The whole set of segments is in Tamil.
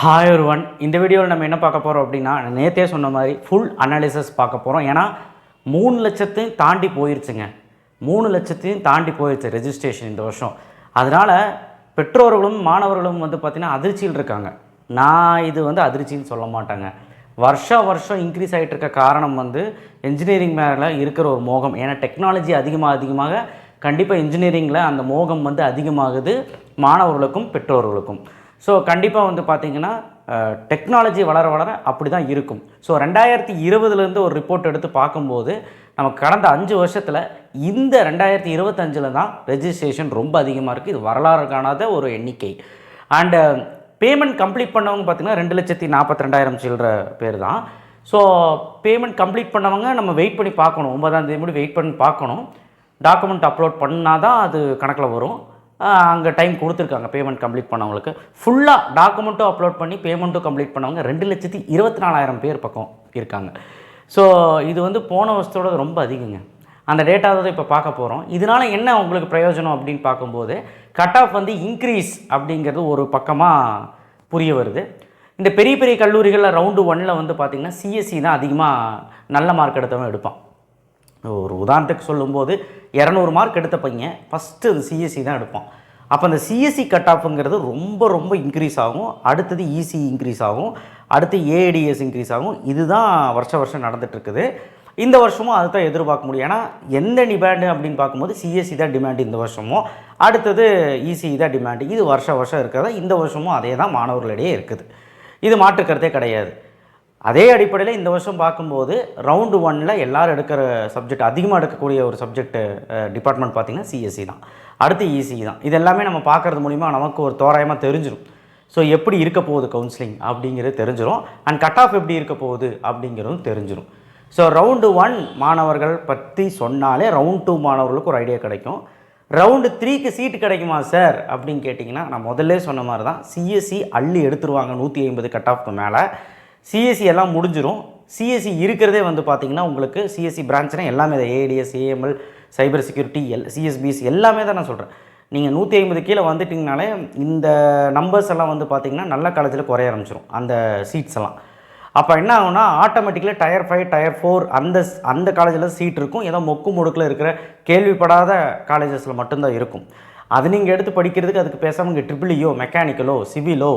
ஹாய் ஒரு ஒன் இந்த வீடியோவில் நம்ம என்ன பார்க்க போகிறோம் அப்படின்னா நேற்றே நேத்தே சொன்ன மாதிரி ஃபுல் அனாலிசிஸ் பார்க்க போகிறோம் ஏன்னா மூணு லட்சத்தையும் தாண்டி போயிருச்சுங்க. மூணு லட்சத்தையும் தாண்டி போயிருச்சு ரெஜிஸ்ட்ரேஷன் இந்த வருஷம். அதனால் பெற்றோர்களும் மாணவர்களும் வந்து பார்த்திங்கன்னா அதிர்ச்சியில் இருக்காங்க. நான் இது வந்து அதிர்ச்சின்னு சொல்ல மாட்டேங்க. வருஷா வருஷம் இன்க்ரீஸ் ஆகிட்டு இருக்க காரணம் வந்து இன்ஜினியரிங் மேலே இருக்கிற ஒரு மோகம். ஏன்னா டெக்னாலஜி அதிகமாக அதிகமாக கண்டிப்பாக இன்ஜினியரிங்கில் அந்த மோகம் வந்து அதிகமாகுது மாணவர்களுக்கும் பெற்றோர்களுக்கும். ஸோ கண்டிப்பாக வந்து பார்த்திங்கன்னா டெக்னாலஜி வளர வளர அப்படி தான் இருக்கும். ஸோ ரெண்டாயிரத்தி இருபதுலேருந்து ஒரு ரிப்போர்ட் எடுத்து பார்க்கும்போது நமக்கு கடந்த அஞ்சு வருஷத்தில் இந்த ரெண்டாயிரத்தி இருபத்தஞ்சில் தான் ரெஜிஸ்ட்ரேஷன் ரொம்ப அதிகமாக இருக்குது இது வரலாறு காணாத ஒரு எண்ணிக்கை. அண்டு பேமெண்ட் கம்ப்ளீட் பண்ணவங்க பார்த்திங்கன்னா ரெண்டு லட்சத்தி நாற்பத்தி ரெண்டாயிரம் சில்லற பேர் தான். ஸோ பேமெண்ட் கம்ப்ளீட் பண்ணவங்க நம்ம வெயிட் பண்ணி பார்க்கணும். ஒன்பதாம் தேதி முடி வெயிட் பண்ணி பார்க்கணும். டாக்குமெண்ட் அப்லோட் பண்ணால் தான் அது கணக்கில் வரும். அங்கே டைம் கொடுத்துருக்காங்க. பேமெண்ட் கம்ப்ளீட் பண்ணவங்களுக்கு. ஃபுல்லாக டாக்குமெண்ட்டும் அப்லோட் பண்ணி பேமெண்ட்டும் கம்ப்ளீட் பண்ணவங்க ரெண்டு லட்சத்தி இருபத்தி நாலாயிரம் பேர் பக்கம் இருக்காங்க. ஸோ இது வந்து போன வருஷத்தோட ரொம்ப அதிகங்க. அந்த டேட்டா தான் இப்போ பார்க்க போகிறோம் இதனால் என்ன உங்களுக்கு பிரயோஜனம் அப்படின்னு பார்க்கும்போது கட் ஆஃப் வந்து இன்க்ரீஸ் அப்படிங்கிறது ஒரு பக்கமாக புரிய வருது. இந்த பெரிய பெரிய கல்லூரிகளில் ரவுண்டு ஒன்னில் வந்து பார்த்திங்கன்னா சிஎஸ்சி தான் அதிகமாக நல்ல மார்க் எடுத்தவன் எடுப்பான். ஒரு உதாரணத்துக்கு சொல்லும்போது இரநூறு மார்க் எடுத்த பையன் ஃபஸ்ட்டு அது சிஎஸ்சி தான் எடுப்பான். அப்போ அந்த சிஎஸ்சி கட் ஆஃப்ங்கிறது ரொம்ப ரொம்ப இன்க்ரீஸ் ஆகும். அடுத்தது இசி இன்க்ரீஸ் ஆகும். அடுத்து ஏடிஎஸ் இன்க்ரீஸ் ஆகும். இதுதான் வருஷ வருஷம் நடந்துகிட்ருக்குது இந்த வருஷமும் அதை தான் எதிர்பார்க்க முடியும். ஏன்னா எந்த டிமாண்டு அப்படின்னு பார்க்கும்போது சிஎஸ்சி தான் டிமாண்ட் இந்த வருஷமும். அடுத்தது இசி தான் டிமாண்டு இது வருஷ வருஷம் இருக்கிறதா? இந்த வருஷமும் அதே தான் மாணவர்களிடையே இருக்குது. இது மாற்றுக்கிறதே கிடையாது. அதே அடிப்படையில் இந்த வருஷம் பார்க்கும்போது ரவுண்டு ஒன்னில் எல்லாரும் எடுக்கிற சப்ஜெக்ட் அதிகமாக எடுக்கக்கூடிய ஒரு சப்ஜெக்ட் டிபார்ட்மெண்ட் பார்த்திங்கன்னா சிஎஸ்சி தான். அடுத்து இசி தான். இது எல்லாமே நம்ம பார்க்குறது மூலிமா நமக்கு ஒரு தோராயமாக தெரிஞ்சிடும் ஸோ எப்படி இருக்க போகுது கவுன்சிலிங் அப்படிங்கிறது தெரிஞ்சிடும் அண்ட் கட் ஆஃப் எப்படி இருக்க போகுது அப்படிங்கிறதும் தெரிஞ்சிடும் ஸோ ரவுண்டு ஒன் மாணவர்கள் பற்றி சொன்னாலே ரவுண்ட் டூ மாணவர்களுக்கு ஒரு ஐடியா கிடைக்கும். ரவுண்டு த்ரீக்கு சீட்டு கிடைக்குமா சார் அப்படின்னு கேட்டிங்கன்னா நான் முதல்ல சொன்ன மாதிரி தான் சிஎஸ்சி அள்ளி எடுத்துருவாங்க நூற்றி ஐம்பது கட் ஆஃப்க்கு மேலே. சிஎஸ்சி எல்லாம் முடிஞ்சிடும் சிஎஸ்சி இருக்கிறதே வந்து பார்த்திங்கன்னா உங்களுக்கு சிஎஸ்சி பிரான்ச்னா எல்லாமே தான் ஏடிஎஸ் ஏஎம்எல் சைபர் செக்யூரிட்டி எல் சிஎஸ்பிஎஸ் எல்லாமே தான் நான் சொல்கிறேன் நீங்கள் நூற்றி ஐம்பது கீழே வந்துட்டிங்கனாலே இந்த நம்பர்ஸ் எல்லாம் வந்து பார்த்திங்கன்னா நல்ல காலேஜில் குறைய ஆரம்பிச்சிடும் அந்த சீட்ஸ் எல்லாம். அப்போ என்ன ஆகும்னா automatically tier five tier four அந்த அந்த காலேஜில் சீட் இருக்கும். ஏதோ மொக்கு முடுக்கில் இருக்கிற கேள்விப்படாத காலேஜஸில் மட்டும்தான் இருக்கும். அது நீங்கள் எடுத்து படிக்கிறதுக்கு அதுக்கு பேசாமல் இங்கே ட்ரிபிளியோ மெக்கானிக்கலோ சிவிலோ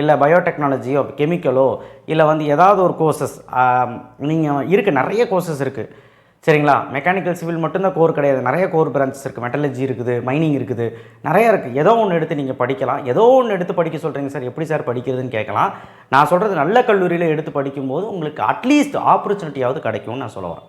இல்லை பயோடெக்னாலஜியோ கெமிக்கலோ இல்லை வந்து ஏதாவது ஒரு கோர்சஸ் நீங்கள் இருக்குது நிறைய கோர்சஸ் இருக்குது சரிங்களா? மெக்கானிக்கல் சிவில் மட்டும்தான் கோர் கிடையாது. நிறைய கோர் பிரான்ச்சஸ் இருக்குது மெட்டலஜி இருக்குது மைனிங் இருக்குது. நிறைய இருக்குது ஏதோ ஒன்று எடுத்து நீங்கள் படிக்கலாம். ஏதோ ஒன்று எடுத்து படிக்க சொல்கிறீங்க சார் எப்படி சார் படிக்கிறதுன்னு கேட்கலாம். நான் சொல்கிறது நல்ல கல்லூரியில் எடுத்து படிக்கும்போது உங்களுக்கு அட்லீஸ்ட் ஆப்பர்ச்சுனிட்டியாவது கிடைக்கும்னு நான் சொல்லுவேன்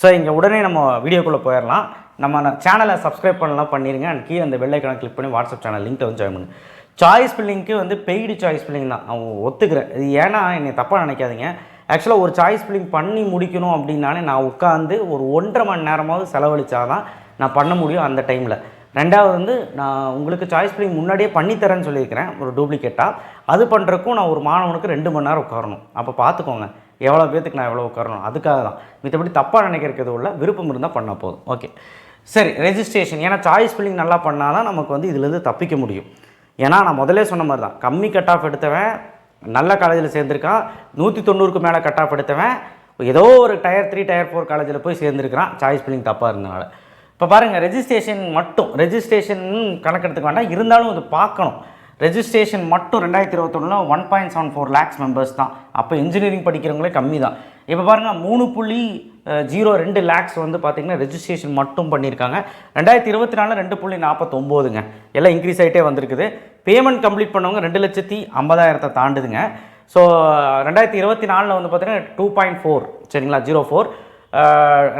ஸோ இங்கே உடனே நம்ம வீடியோக்குள்ளே போயிடலாம். நம்ம சேனலை சப்ஸ்கிரைப் பண்ணலாம் பண்ணிடுங்க அண்ட் கீழே அந்த வெள்ளைக்கான கிளிக் பண்ணி வாட்ஸ்அப் சேனல் லிங்க் வந்து ஜாயின் பண்ணுங்க. சாய்ஸ் பில்லிங்க்கு வந்து பெய்டு சாய்ஸ் பில்லிங் தான். அவன் ஒத்துக்கிறேன். இது ஏன்னா என்னை தப்பாக நினைக்காதீங்க. ஆக்சுவலாக ஒரு சாய்ஸ் பில்லிங் பண்ணி முடிக்கணும் அப்படின்னாலே நான் உட்காந்து ஒரு ஒன்றரை மணி நேரமாவது செலவழித்தாதான் நான் பண்ண முடியும் அந்த டைமில் ரெண்டாவது வந்து நான் உங்களுக்கு சாய்ஸ் பில்லிங் முன்னாடியே பண்ணித்தரேன்னு சொல்லியிருக்கிறேன். ஒரு டூப்ளிகேட்டாக அது பண்ணுறக்கும் நான் ஒரு மாணவனுக்கு ரெண்டு மணி நேரம் உட்காரணும். அப்போ பார்த்துக்கோங்க எவ்வளோ பேத்துக்கு நான் எவ்வளோ உட்காரணும்? அதுக்காக தான் மித்தபடி தப்பாக நினைக்கிறதுக்கு உள்ள விருப்பம் இருந்தால் பண்ணால் போதும். ஓகே சரி ரெஜிஸ்ட்ரேஷன் ஏன்னா சாய்ஸ் ஃபில்லிங் நல்லா பண்ணால் தான் நமக்கு வந்து இதுலேருந்து தப்பிக்க முடியும். ஏன்னா நான் முதல்ல சொன்ன மாதிரி தான். கம்மி கட் ஆஃப் எடுத்தவன் நல்ல காலேஜில் சேர்ந்துருக்கான். நூற்றி தொண்ணூறுக்கு மேலே கட் ஆஃப் எடுத்தவன் ஏதோ ஒரு டயர் த்ரீ டயர் ஃபோர் காலேஜில் போய் சேர்ந்துருக்கிறான். சாய்ஸ் ஃபில்லிங் தப்பாக இருந்தனால இப்போ பாருங்கள் ரெஜிஸ்ட்ரேஷன் மட்டும் ரெஜிஸ்ட்ரேஷன் கணக்கெடுத்துக்க வேண்டாம். இருந்தாலும் அது பார்க்கணும். ரெஜிஸ்ட்ரேஷன் மட்டும் ரெண்டாயிரத்தி இருபத்தொன்னில் one point seven four lakhs members தான். அப்போ இன்ஜினியரிங் படிக்கிறவங்களே கம்மி தான் இப்போ பாருங்கள் மூணு புள்ளி ஜீரோ ரெண்டு லேக்ஸ் வந்து பார்த்திங்கன்னா ரெஜிஸ்ட்ரேஷன் மட்டும் பண்ணியிருக்காங்க ரெண்டாயிரத்தி இருபத்தி நாலில் ரெண்டு புள்ளி நாற்பத்தொம்போதுங்க எல்லாம் இன்க்ரீஸ் ஆகிட்டே வந்திருக்குது. பேமெண்ட் கம்ப்ளீட் பண்ணவங்க ரெண்டு லட்சத்தி ஐம்பதாயிரத்தை தாண்டுதுங்க. ஸோ ரெண்டாயிரத்தி இருபத்தி நாலில் வந்து பார்த்திங்கன்னா டூ பாயிண்ட் ஃபோர் சரிங்களா? ஜீரோ ஃபோர்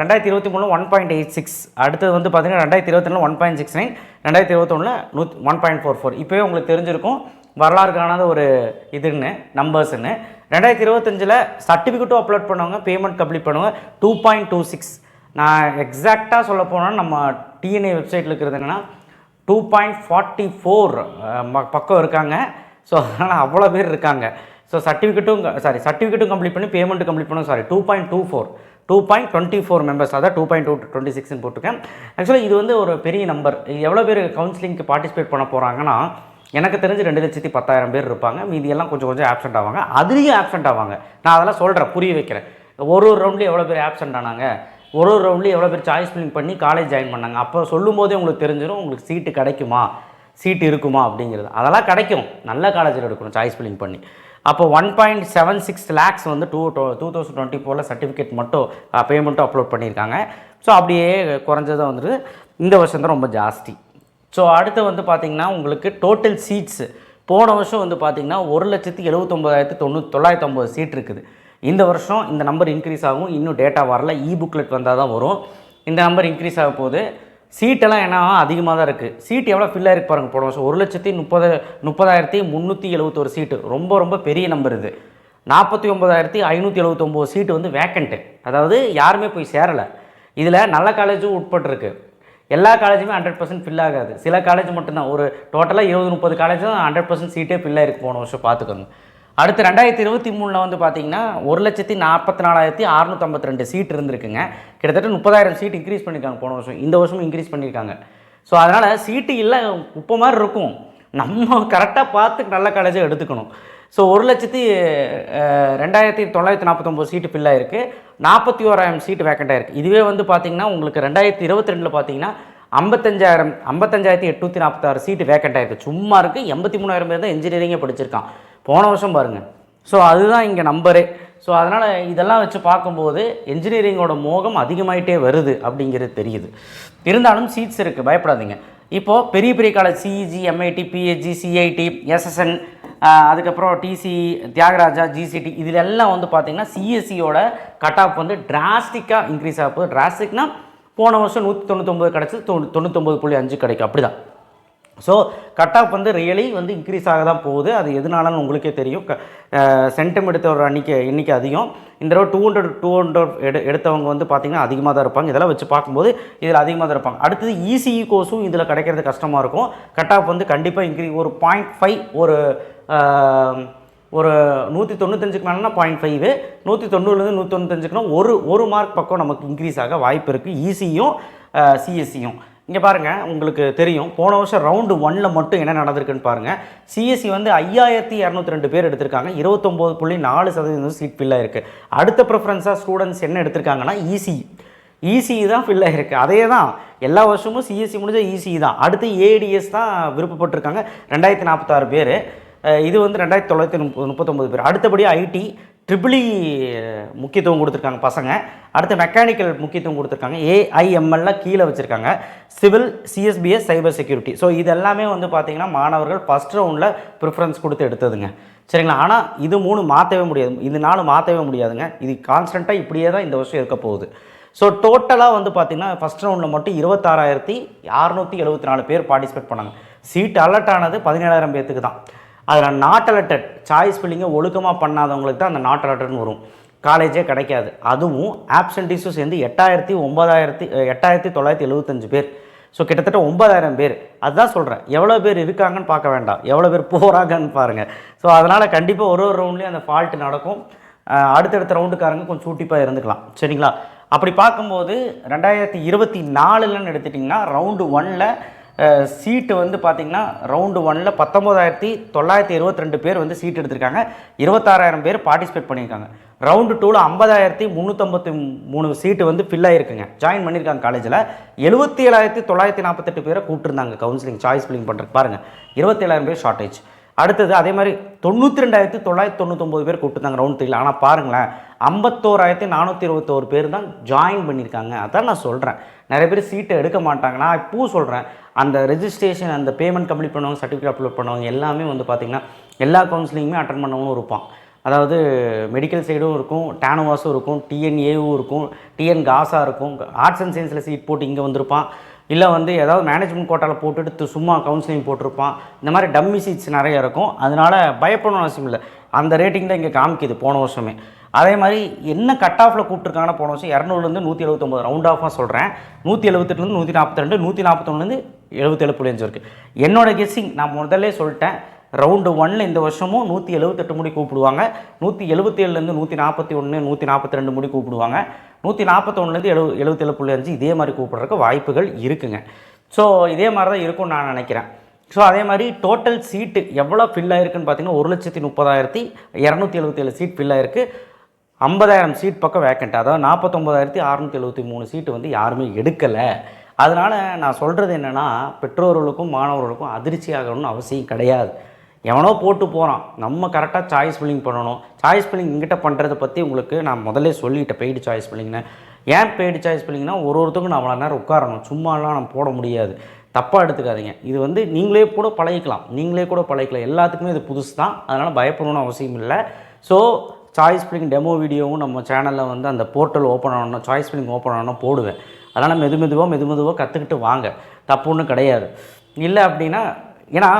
ரெண்டாயிரத்தி இருபத்தி மூணு ஒன் பாயிண்ட் எயிட் சிக்ஸ் அடுத்தது வந்து பார்த்திங்கன்னா ரெண்டாயிரத்தி இருபத்தி ஒன் பாயிண்ட் சிக்ஸ் நைன் ரெண்டாயிரத்தி இருபத்தொன்னில் நூத் ஒன் பாயிண்ட் ஃபோர் ஃபோர் இப்போவே உங்களுக்கு தெரிஞ்சிருக்கும். வரலாறு காணாத ஒரு இதுன்னு நம்பர்ஸ்ன்னு ரெண்டாயிரத்தி இருபத்தஞ்சில் சர்டிஃபிகேட்டும் அப்லோட் பண்ணுவாங்க பேமெண்ட் கம்ப்ளீட் பண்ணுவாங்க. டூ பாயிண்ட் டூ சிக்ஸ் நான் எக்ஸாக்டாக சொல்ல போனால் நம்ம டிஎன்ஏ வெப்சைட்டில் இருக்கிறது என்னென்னா டூ பாயிண்ட் ஃபார்ட்டி ஃபோர் பக்கம் இருக்காங்க. ஸோ அதனால் அவ்வளோ பேர் இருக்காங்க. ஸோ சர்டிஃபிகேட்டும் சாரி சர்டிஃபிகேட்டும் கம்ப்ளீட் பண்ணி பேமெண்ட்டு கம்ப்ளீட் பண்ணும் sorry two point two four two point twenty four members அதான் டூ பாயிண்ட் டூ டுவெண்ட்டி சிக்ஸ்னு போட்டிருக்கேன். ஆக்சுவலாக இது வந்து ஒரு பெரிய நம்பர் எவ்வளோ பேர் கவுன்சிலிங்க்கு பார்ட்டிசிபேட் பண்ண போகிறாங்கன்னா எனக்கு தெரிஞ்சு ரெண்டு லட்சத்தி பத்தாயிரம் பேர் இருப்பாங்க. மீதி எல்லாம் கொஞ்சம் கொஞ்சம் ஆப்சென்ட் ஆவாங்க. அதுலேயும் ஆப்சென்ட் ஆவாங்க. நான் அதெல்லாம் சொல்கிறேன் புரிய வைக்கிறேன். ஒரு ஒரு ரவுண்ட்லேயும் எவ்வளோ பேர் ஆப்சென்ட் ஆனாங்க? ஒரு ஒரு ரவுண்ட்லேயும் எவ்வளோ பேர் சாய்ஸ் ஃபில்லிங் பண்ணி காலேஜ் ஜாயின் பண்ணாங்க? அப்போ சொல்லும் போதே உங்களுக்கு தெரிஞ்சிடும் உங்களுக்கு சீட்டு கிடைக்குமா? சீட்டு இருக்குமா? அப்படிங்கிறது. அதெல்லாம் கிடைக்கும். நல்ல காலேஜில் எடுக்கணும் சாய்ஸ் ஃபில்லிங் பண்ணி. அப்போ one point seven six lakhs வந்து டூ டூ தௌசண்ட் டுவெண்ட்டி ஃபோரில் சர்டிஃபிகேட் மட்டும் பேமெண்ட்டும் அப்லோட் பண்ணியிருக்காங்க. ஸோ அப்படியே குறைஞ்சதாக வந்துட்டு இந்த வருஷம் தான் ரொம்ப ஜாஸ்தி. ஸோ அடுத்து வந்து பார்த்திங்கன்னா உங்களுக்கு டோட்டல் சீட்ஸு போன வருஷம் வந்து பார்த்திங்கன்னா ஒரு லட்சத்தி எழுபத்தொம்பதாயிரத்து தொண்ணூற்றி தொள்ளாயிரத்தி ஐம்பது சீட் இருக்குது. இந்த வருஷம் இந்த நம்பர் இன்க்ரீஸ் ஆகும். இன்னும் டேட்டா வரல. இ புக்லெட் வந்தால் தான் வரும். இந்த நம்பர் இன்க்ரீஸ் ஆக போகுது சீட்டெல்லாம் என்ன அதிகமாக தான் இருக்குது சீட் எவ்வளோ ஃபில் ஆகிருக்கு பாருங்கள் போன வருஷம் ஒரு லட்சத்தி முப்பது முப்பதாயிரத்தி முந்நூற்றி எழுபத்தொரு சீட்டு ரொம்ப ரொம்ப பெரிய நம்பர் இது. நாற்பத்தி ஒம்பதாயிரத்தி ஐநூற்றி எழுபத்தொம்போது சீட்டு வந்து வேக்கண்ட்டு அதாவது யாருமே போய் சேரலை. இதில் நல்ல காலேஜும் உட்பட்டிருக்கு. எல்லா காலேஜுமே ஹண்ட்ரட் பர்சன்ட் ஃபில் ஆகாது. சில காலேஜ் மட்டும்தான். ஒரு டோட்டலாக இருபது முப்பது காலேஜ் தான் ஹண்ட்ரட் பர்சன்ட் சீட்டே ஃபில் ஆகிருக்கு போன வருஷம் பார்த்துக்கோங்க அடுத்து ரெண்டாயிரத்தி இருபத்தி மூணில் வந்து பார்த்தீங்கன்னா ஒரு லட்சத்தி நாற்பத்தி நாலாயிரத்தி அறுநூற்றம்பத்தி ரெண்டு சீட் இருந்திருக்குங்க. கிட்டத்தட்ட முப்பதாயிரம் சீட் இன்க்ரீஸ் பண்ணியிருக்காங்க போன வருஷம். இந்த வருஷமும் இன்க்ரீஸ் பண்ணியிருக்காங்க ஸோ அதனால் சீட்டு இல்லை உப்பு மாதிரி இருக்கும். நம்ம கரெக்டாக பார்த்து நல்ல காலேஜை எடுத்துக்கணும். ஸோ ஒரு லட்சத்தி ரெண்டாயிரத்தி தொள்ளாயிரத்தி நாற்பத்தொம்போது சீட்டு ஃபில் இருக்குது நாற்பத்தி ஓராயிரம் சீட்டு வேக்கண்டாக இருக்குது இதுவே வந்து பார்த்தீங்கன்னா உங்களுக்கு ரெண்டாயிரத்தி இருபத்தி ரெண்டில் பார்த்தீங்கன்னா ஐம்பத்தஞ்சாயிரம் ஐம்பத்தஞ்சாயிரத்தி எட்நூற்றி நாற்பத்தாறு சீட்டு வேக்கண்ட் ஆயிருக்கு. சும்மா இருக்குது எண்பத்தி மூணாயிரம் பேர் தான் இன்ஜினியரிங்கே படிச்சிருக்கான். போன வருஷம் பாருங்கள் ஸோ அதுதான் இங்கே நம்பரு ஸோ அதனால் இதெல்லாம் வச்சு பார்க்கும்போது என்ஜினியரிங்கோட மோகம் அதிகமாயிட்டே வருது அப்படிங்கிறது தெரியுது. இருந்தாலும் சீட்ஸ் இருக்குது பயப்படாதீங்க. இப்போது பெரிய பெரிய college CEG MIT PHG CIT SSN அதுக்கப்புறம் டிசி தியாகராஜா ஜிசிடி இதில் எல்லாம் வந்து பார்த்திங்கன்னா சிஎஸ்சியோட கட் ஆஃப் வந்து டிராஸ்டிக்காக இன்க்ரீஸ் ஆக போகுது. போன வருஷம் நூற்றி தொண்ணூத்தொம்பது கிடச்சி தொண்ணூ தொண்ணூத்தொம்பது புள்ளி அஞ்சு கிடைக்கும். அப்படி தான் ஸோ கட் ஆஃப் வந்து ரியலி வந்து இன்க்ரீஸ் ஆக தான் போகுது. அது எதனாலன்னு உங்களுக்கே தெரியும். க சென்டம் எடுத்தவர் அன்றைக்கி எண்ணிக்கை அதிகம். இந்த தடவை டூ ஹண்ட்ரட் டூ ஹண்ட்ரட் எடு எடுத்தவங்க வந்து பார்த்திங்கன்னா அதிகமாக தான் இருப்பாங்க. இதெல்லாம் வச்சு பார்க்கும்போது இதில் அதிகமாக தான் இருப்பாங்க. அடுத்தது இசிஇ கோர்ஸும் இதில் கிடைக்கிறது கஷ்டமாக இருக்கும். கட் ஆஃப் வந்து கண்டிப்பாக இன்க்ரீ ஒரு பாயிண்ட் ஃபைவ் ஒரு ஒரு நூற்றி தொண்ணூத்தஞ்சுக்கு மேலேனா பாயிண்ட் ஃபைவ் நூற்றி தொண்ணூறுலேருந்து நூற்றி தொண்ணூத்தஞ்சுக்குனா ஒரு ஒரு மார்க் பக்கம் நமக்கு இன்க்ரீஸ் ஆக வாய்ப்பு இருக்குது ஈசியும் சிஎஸ்சியும் இங்கே பாருங்கள் உங்களுக்கு தெரியும். போன வருஷம் ரவுண்டு ஒன்னில் மட்டும் என்ன நடந்திருக்குன்னு பாருங்கள் சிஎஸ்சி வந்து ஐயாயிரத்தி இரநூத்தி ரெண்டு பேர் எடுத்திருக்காங்க. இருபத்தொம்போது புள்ளி நாலு சதவீதம் சீட் ஃபில் இருக்குது அடுத்த ப்ரிஃபரன்ஸாக ஸ்டூடெண்ட்ஸ் என்ன எடுத்திருக்காங்கன்னா இசி இசி தான் ஃபில் ஆகிருக்கு அதே தான் எல்லா வருஷமும் சிஎஸ்சி முடிஞ்ச இசிஇ தான். அடுத்து ஏடிஎஸ் தான் விருப்பப்பட்டிருக்காங்க. ரெண்டாயிரத்தி நாற்பத்தாறு பேர். இது வந்து ரெண்டாயிரத்தி தொள்ளாயிரத்தி முப்பது முப்பத்தொம்பது பேர். அடுத்தபடி ஐடி ட்ரிபிளி முக்கியத்துவம் கொடுத்துருக்காங்க பசங்க. அடுத்து மெக்கானிக்கல் முக்கியத்துவம் கொடுத்துருக்காங்க. ஏஐஎம்எல்ல கீழே வச்சுருக்காங்க. Civil CSBS cyber security so இது எல்லாமே வந்து பார்த்தீங்கன்னா மாணவர்கள் ஃபஸ்ட் ரவுண்டில் ப்ரிஃபரன்ஸ் கொடுத்து எடுத்ததுங்க. சரிங்களா? ஆனால் இது மூணு மாற்றவே முடியாது. இது நாலு மாற்றவே முடியாதுங்க. இது கான்ஸ்டண்ட்டாக இப்படியே தான் இந்த வருஷம் இருக்க போகுது. ஸோ டோட்டலாக வந்து பார்த்தீங்கன்னா ஃபஸ்ட் ரவுண்டில் மட்டும் இருபத்தாறாயிரத்தி அறநூற்றி எழுபத்தி நாலு பேர் பார்ட்டிசிபேட் பண்ணாங்க. சீட் அலர்ட் ஆனது பதினேழாயிரம் பேர்த்துக்கு தான். அதில் நாட் அலட்டட் சாய்ஸ் ஃபில்லிங்கை ஒழுக்கமாக பண்ணாதவங்களுக்கு தான் அந்த நாட் அலட்டட்னு வரும். காலேஜே கிடைக்காது. அதுவும் ஆப்சன்டீஸும் சேர்ந்து எட்டாயிரத்தி ஒம்பதாயிரத்தி எட்டாயிரத்தி தொள்ளாயிரத்தி எழுபத்தஞ்சு பேர். ஸோ கிட்டத்தட்ட ஒன்பதாயிரம் பேர். அதுதான் சொல்கிறேன் எவ்வளோ பேர் இருக்காங்கன்னு பார்க்க வேண்டாம். எவ்வளோ பேர் போகிறாங்கன்னு பாருங்கள் ஸோ அதனால் கண்டிப்பாக ஒரு ஒரு ரவுண்ட்லேயும் அந்த ஃபால்ட் நடக்கும். அடுத்தடுத்த ரவுண்டுக்காரங்க கொஞ்சம் சூட்டிப்பாக இருந்துக்கலாம். சரிங்களா? அப்படி பார்க்கும்போது ரெண்டாயிரத்தி இருபத்தி நாலுலன்னு எடுத்துட்டிங்கன்னா ரவுண்டு ஒன்னில் சீட்டு வந்து பார்த்திங்கன்னா ரவுண்டு ஒனில் பத்தொம்போதாயிரத்தி தொள்ளாயிரத்தி இருபத்தி ரெண்டு பேர் வந்து சீட் எடுத்திருக்காங்க. இருபத்தாறாயிரம் பேர் பார்ட்டிசிபேட் பண்ணியிருக்காங்க. ரவுண்டு டூவில் ஐம்பதாயிரத்தி முந்நூற்றம்பத்தி மூணு சீட்டு வந்து ஃபில் ஆகிருக்குங்க ஜாயின் பண்ணியிருக்காங்க காலேஜில் எழுபத்தி ஏழாயிரத்தி தொள்ளாயிரத்தி நாற்பத்தெட்டு பேரை கூப்பிட்டுருந்தாங்க. கவுன்சிலிங் சாய்ஸ் ஃபில்லிங் பண்ணுறதுக்கு பாருங்கள் இருபத்தேழாயிரம் பேர் ஷார்ட்டேஜ் அடுத்தது அதே மாதிரி தொண்ணூற்றி ரெண்டாயிரத்தி தொள்ளாயிரத்தி தொண்ணூத்தொம்பது பேர் கூப்பிட்டுருந்தாங்க ரவுண்ட் த்ரீல ஆனால் பாருங்களேன் ஐம்பத்தோராயிரத்தி நானூற்றி இருபத்தோரு பேர் தான் ஜாயின் பண்ணியிருக்காங்க. அதான் நான் சொல்கிறேன் நிறைய பேர் சீட்டை எடுக்க மாட்டாங்க. நான் இப்போவும் சொல்கிறேன் அந்த ரெஜிஸ்ட்ரேஷன் அந்த பேமெண்ட் கம்ப்ளீட் பண்ணவங்க சர்டிஃபிகேட் அப்லோட் பண்ணவங்க எல்லாமே வந்து பார்த்திங்கன்னா எல்லா கவுன்சிலிங்குமே அட்டன் பண்ணவங்களும் இருப்பான் அதாவது மெடிக்கல் சைடும் இருக்கும் டேனோவாஸும் இருக்கும் டிஎன்ஏவும் இருக்கும் டிஎன் காசா இருக்கும் ஆர்ட்ஸ் அண்ட் சயின்ஸில் சீட் போட்டு இங்கே வந்திருப்பான். இல்லை வந்து ஏதாவது மேனேஜ்மெண்ட் கோட்டாவில் போட்டுட்டு சும்மா கவுன்சிலிங் போட்டிருப்பான். இந்த மாதிரி டம்மி சீட்ஸ் நிறைய இருக்கும். அதனால் பயப்படணும் அவசியம் இல்லை. அந்த ரேட்டிங் தான் இங்கே காமிக்குது போன வருஷமே. அதே மாதிரி என்ன கட் ஆஃபில் கூப்பிட்டுருக்காங்கன்னா போன வருஷம் இரநூறுலேருந்து நூற்றி எழுபத்தொம்பது ரவுண்ட் ஆஃபாக சொல்கிறேன் நூற்றி எழுபத்தெட்டுலேருந்து நூற்றி நாற்பத்தி ரெண்டு நூற்றி நாற்பத்தொன்னுலேருந்து எழுபத்தேழு புள்ளி அஞ்சு இருக்குது என்னோட கெஸ்ஸிங் நான் முதல்ல சொல்லிட்டேன் ரவுண்டு ஒன்னில் இந்த வருஷமும் நூற்றி எழுபத்தெட்டு முடி கூப்பிடுவாங்க. நூற்றி எழுபத்தேழுலேருந்து நூற்றி நாற்பத்தி ஒன்று நூற்றி நாற்பத்தி ரெண்டு முடி கூப்பிடுவாங்க. நூற்றி நாற்பத்தொன்னுலேருந்து எழு எழுபத்தேழு புள்ளி அஞ்சு இதே மாதிரி கூப்பிட்றதுக்கு வாய்ப்புகள் இருக்குங்க. ஸோ இதே மாதிரி தான் இருக்கும்னு நான் நினைக்கிறேன். ஸோ அதே மாதிரி டோட்டல் சீட்டு எவ்வளோ ஃபில் ஆயிருக்குன்னு பார்த்தீங்கன்னா ஒரு லட்சத்தி முப்பதாயிரத்தி இரநூத்தி எழுபத்தேழு சீட் ஃபில் ஆயிருக்கு. ஐம்பதாயிரம் சீட் பக்கம் வேக்கண்ட் அதாவது நாற்பத்தொம்பதாயிரத்தி அறநூற்றி எழுபத்தி மூணு சீட்டு வந்து யாருமே எடுக்கலை. அதனால் நான் சொல்கிறது என்னென்னா பெற்றோர்களுக்கும் மாணவர்களுக்கும் அதிர்ச்சி ஆகணும்னு அவசியம் கிடையாது. எவனோ போட்டு போகிறான் நம்ம கரெக்டாக சாய்ஸ் ஃபில்லிங் பண்ணணும். சாய்ஸ் ஃபில்லிங் இங்கிட்ட பண்ணுறதை பற்றி உங்களுக்கு நான் முதல்ல சொல்லிட்டேன் பெய்டு சாய்ஸ் ஃபில்லிங்னு ஏன் பெய்டு சாய்ஸ் ஃபில்லிங்னா ஒரு ஒருத்தருக்கும் நான் அவ்வளோ நேரம் உட்காரணும். சும்மாலாம் நம்ம போட முடியாது. தப்பாக எடுத்துக்காதீங்க. இது வந்து நீங்களே கூட பழகிக்கலாம். நீங்களே கூட பழகிக்கலாம். எல்லாத்துக்குமே இது புதுசு தான். அதனால் பயப்படணும்னு அவசியம் இல்லை. ஸோ சாய்ஸ் ஃபில்லிங் டெமோ வீடியோவும் நம்ம சேனலில் வந்து அந்த போர்ட்டல் ஓப்பன் ஆகணும் சாய்ஸ் ஃபில்லிங் ஓப்பன் ஆகணும் போடுவேன். அதனால் மெது மெதுவாக மெது மெதுவாக கற்றுக்கிட்டு வாங்க. தப்பு ஒன்றும் கிடையாது. இல்லை அப்படின்னா ஏன்னா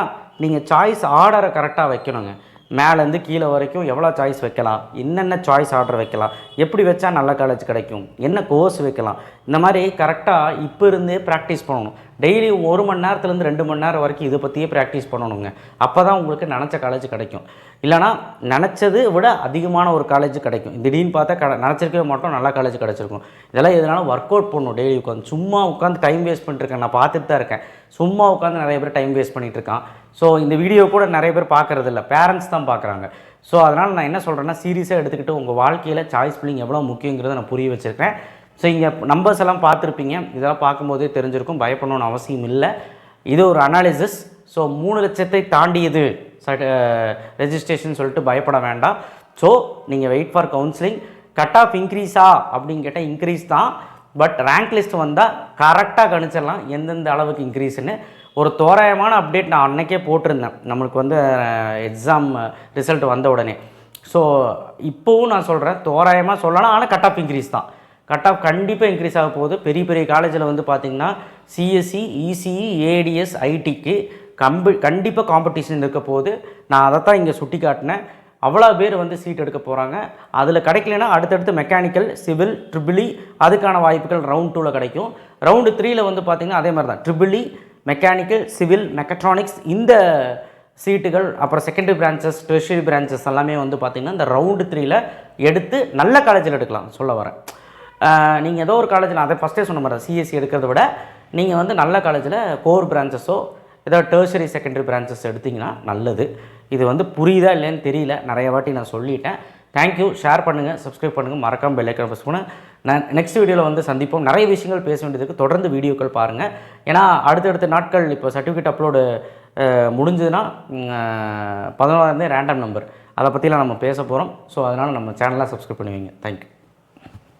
நீங்கள் சாய்ஸ் ஆர்டரை கரெக்டாக வைக்கணுங்க. மேலேருந்து கீழே வரைக்கும் எவ்வளோ சாய்ஸ் வைக்கலாம்? என்னென்ன சாய்ஸ் ஆர்டர் வைக்கலாம்? எப்படி வச்சா நல்ல காலேஜ் கிடைக்கும்? என்ன கோர்ஸ் வைக்கலாம்? இந்த மாதிரி கரெக்டாக இப்போ இருந்தே ப்ராக்டிஸ் பண்ணணும். டெய்லி ஒரு மணி நேரத்துலேருந்து ரெண்டு மணி நேரம் வரைக்கும் இதை பற்றியே ப்ராக்டிஸ் பண்ணணுங்க. அப்போ தான் உங்களுக்கு நினச்ச காலேஜ் கிடைக்கும். இல்லைனா நினச்சது விட அதிகமான ஒரு காலேஜ் கிடைக்கும். திடீர்னு பார்த்தா க நினச்சிருக்கவே மாட்டோம். நல்ல காலேஜ் கிடச்சிருக்கும். இதெல்லாம் எதனால ஒர்க் அவுட் பண்ணணும் டெய்லி உட்காந்து சும்மா உட்காந்து டைம் வேஸ்ட் பண்ணிட்டுருக்கேன் நான் பார்த்துட்டு தான் இருக்கேன். சும்மா உட்காந்து நிறைய பேர் டைம் வேஸ்ட் பண்ணிகிட்டு இருக்கான். ஸோ இந்த வீடியோ கூட நிறைய பேர் பார்க்குறது இல்லை பேரண்ட்ஸ் தான் பார்க்குறாங்க. ஸோ அதனால் நான் என்ன சொல்கிறேன்னா சீரியஸாக எடுத்துக்கிட்டு உங்கள் வாழ்க்கையில் சாய்ஸ் ஃபில்லிங் எவ்வளோ முக்கியங்கிறத நான் புரிய வச்சுருக்கேன். ஸோ இங்கே நம்பர்ஸ் எல்லாம் பார்த்துருப்பீங்க. இதெல்லாம் பார்க்கும்போதே தெரிஞ்சிருக்கும். பயப்படணும்னு அவசியம் இல்லை. இது ஒரு அனாலிசிஸ் ஸோ மூணு லட்சத்தை தாண்டியது. ரெஜிஸ்ட்ரேஷன் சொல்லிட்டு பயப்பட வேண்டாம். ஸோ நீங்கள் wait for counselling cut off இன்க்ரீஸா அப்படின்னு கேட்டால் இன்க்ரீஸ் தான். பட் ரேங்க் லிஸ்ட் வந்தால் கரெக்டாக கணிச்சிடலாம். எந்தெந்த அளவுக்கு இன்க்ரீஸ்னு ஒரு தோராயமான அப்டேட் நான் அன்னைக்கே போட்டிருந்தேன். நம்மளுக்கு வந்து எக்ஸாம் ரிசல்ட் வந்த உடனே. ஸோ இப்போவும் நான் சொல்கிறேன் தோராயமாக சொல்லலாம். ஆனால் கட் ஆஃப் இன்க்ரீஸ் தான். கட் ஆஃப் கண்டிப்பாக இன்க்ரீஸ் ஆக போகுது. பெரிய பெரிய காலேஜில் வந்து பார்த்திங்கன்னா சிஎஸ்சி இசிஇ ஏடிஎஸ் ஐடிக்கு கம்பி கண்டிப்பாக காம்படிஷன் இருக்க போகுது. நான் அதை தான் இங்கே சுட்டி காட்டினேன் அவ்வளோ பேர் வந்து சீட் எடுக்க போகிறாங்க அதில் கிடைக்கலனா அடுத்தடுத்து மெக்கானிக்கல் சிவில் ட்ரிபிளி அதுக்கான வாய்ப்புகள் ரவுண்ட் டூவில் கிடைக்கும். ரவுண்டு த்ரீயில் வந்து பார்த்திங்கன்னா அதே மாதிரி தான். ட்ரிபிளி மெக்கானிக்கல் சிவில் மெக்கட்ரானிக்ஸ் இந்த சீட்டுகள் அப்புறம் செகண்டரி பிரான்ச்சஸ் டெர்ஷரி பிரான்ச்சஸ் எல்லாமே வந்து பார்த்திங்கன்னா இந்த ரவுண்டு த்ரீயில் எடுத்து நல்ல காலேஜில் எடுக்கலாம் சொல்ல வரேன். நீங்கள் ஏதோ ஒரு காலேஜில் அதை ஃபஸ்ட்டே சொன்ன மாதிரி சிஎஸ்சி எடுக்கிறத விட நீங்கள் வந்து நல்ல காலேஜில் கோர் பிரான்ச்சஸோ ஏதோ டெர்ஷரி செகண்டரி பிரான்ச்சஸ் எடுத்திங்கன்னா நல்லது. இது வந்து புரியுதா இல்லைன்னு தெரியல நிறைய வாட்டி நான் சொல்லிட்டேன். தேங்க்யூ ஷேர் பண்ணுங்கள் சப்ஸ்கிரைப் பண்ணுங்கள் மறக்காமல் பெல்லைக்கன் ப்ரெஸ் பண்ண நான் நெக்ஸ்ட் வீடியோவில் வந்து சந்திப்போம். நிறைய விஷயங்கள் பேச வேண்டியதுக்கு தொடர்ந்து வீடியோக்கள் பாருங்கள் ஏன்னா அடுத்தடுத்த நாட்கள் இப்போ சர்டிஃபிகேட் அப்லோடு முடிஞ்சதுன்னா பதினோராந்தே ரேண்டம் நம்பர் அதை பற்றிலாம் நம்ம பேச போகிறோம் ஸோ அதனால் நம்ம சேனலாக சப்ஸ்கிரைப் பண்ணுவீங்க. தேங்க்யூ